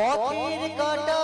পথের কাটা